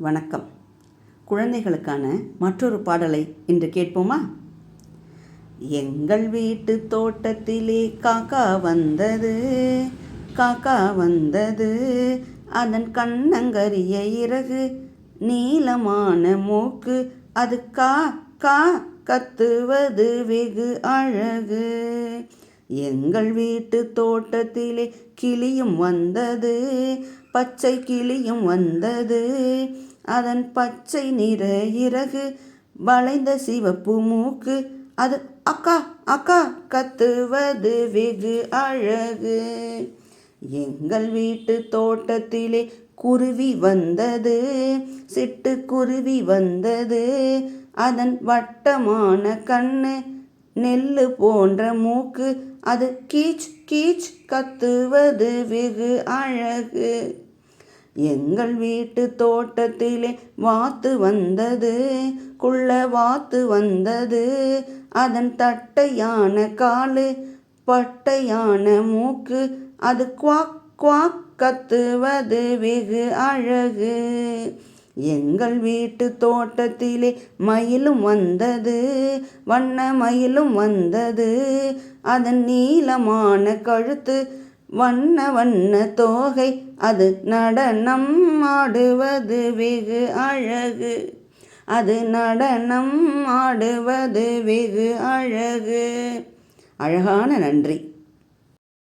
வணக்கம். குழந்தைகளுக்கான மற்றொரு பாடலை இன்று கேட்போமா? எங்கள் வீட்டு தோட்டத்திலே காக்கா வந்தது காக்கா வந்தது. அதன் கண்ணங்கரிய இறகு நீளமான மூக்கு அது கா கா கத்துவது வெகு அழகு. எங்கள் வீட்டு தோட்டத்திலே கிளியும் வந்தது பச்சை கிளியும் வந்தது. அதன் பச்சை நிற இறகு வளைந்த சிவப்பு மூக்கு அது அக்கா அக்கா கத்துவது வெகு அழகு. எங்கள் வீட்டு தோட்டத்திலே குருவி வந்தது சிட்டுக்குருவி வந்தது. அதன் வட்டமான கண்ணு நெல்லு போன்ற மூக்கு அது கீச் கீச் கத்துவது வெகு அழகு. எங்கள் வீட்டு தோட்டத்திலே வாத்து வந்தது குள்ள வாத்து வந்தது. அதன் தட்டையான காலு பட்டையான மூக்கு அது குவாக் குவாக் கத்துவது வெகு அழகு. எங்கள் வீட்டு தோட்டத்திலே மயிலும் வந்தது வண்ண மயிலும் வந்தது. அதன் நீளமான கழுத்து வண்ண வண்ண தோகை அது நடனம் ஆடுவது வெகு அழகு. அது நடனம் ஆடுவது வெகு அழகு. அழகான நன்றி.